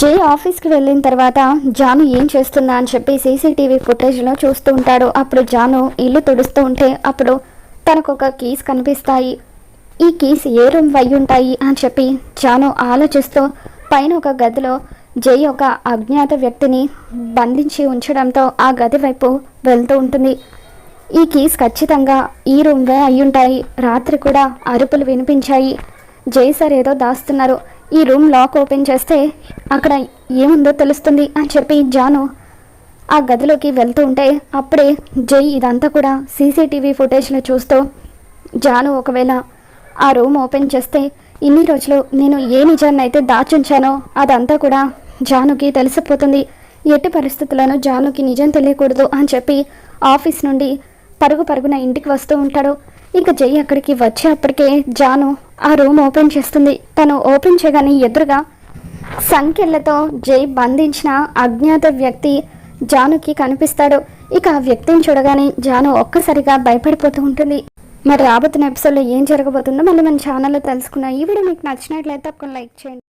జై ఆఫీస్కి వెళ్ళిన తర్వాత జాను ఏం చేస్తుందా అని చెప్పి సీసీటీవీ ఫుటేజ్లో చూస్తూ ఉంటాడు. అప్పుడు జాను ఇల్లు తుడుస్తూ ఉంటే అప్పుడు తనకు ఒక కీస్ కనిపిస్తాయి. ఈ కీస్ ఏ రూమ్ వై ఉంటాయి అని చెప్పి జాను ఆలోచిస్తూ పైన ఒక గదిలో జై ఒక అజ్ఞాత వ్యక్తిని బంధించి ఉంచడంతో ఆ గది వైపు వెళ్తూ ఉంటుంది. ఈ కీస్ ఖచ్చితంగా ఈ రూమ్వే అయ్యుంటాయి రాత్రి కూడా అరుపులు వినిపించాయి. జై సార్ ఏదో దాస్తున్నారు. ఈ రూమ్ లాక్ ఓపెన్ చేస్తే అక్కడ ఏముందో తెలుస్తుంది అని చెప్పి జాను ఆ గదిలోకి వెళ్తూ ఉంటే అప్పుడే జై ఇదంతా కూడా సీసీటీవీ ఫుటేజ్లో చూస్తూ జాను ఒకవేళ ఆ రూమ్ ఓపెన్ చేస్తే ఇన్ని రోజులు నేను ఏ నిజాన్ని అయితే దాచుంచానో అదంతా కూడా జానుకి తెలిసిపోతుంది. ఎట్టి పరిస్థితులను జానుకి నిజం తెలియకూడదు అని చెప్పి ఆఫీస్ నుండి పరుగు పరుగున ఇంటికి వస్తూ ఉంటాడు. ఇక జై అక్కడికి వచ్చేప్పటికే జాను ఆ రూమ్ ఓపెన్ చేస్తుంది. తను ఓపెన్ చేయగానే ఎదురుగా సంఖ్యలతో జై బంధించిన అజ్ఞాత వ్యక్తి జానుకి కనిపిస్తాడు. ఇక ఆ వ్యక్తిని చూడగానే జాను ఒక్కసారిగా భయపడిపోతూ ఉంటుంది. మరి రాబోతున్న ఎపిసోడ్లో ఏం జరగబోతుందో మళ్ళీ మన ఛానల్లో తెలుసుకున్నాం ఈ వీడియో మీకు నచ్చినట్లయితే తప్పకుండా లైక్ చేయండి.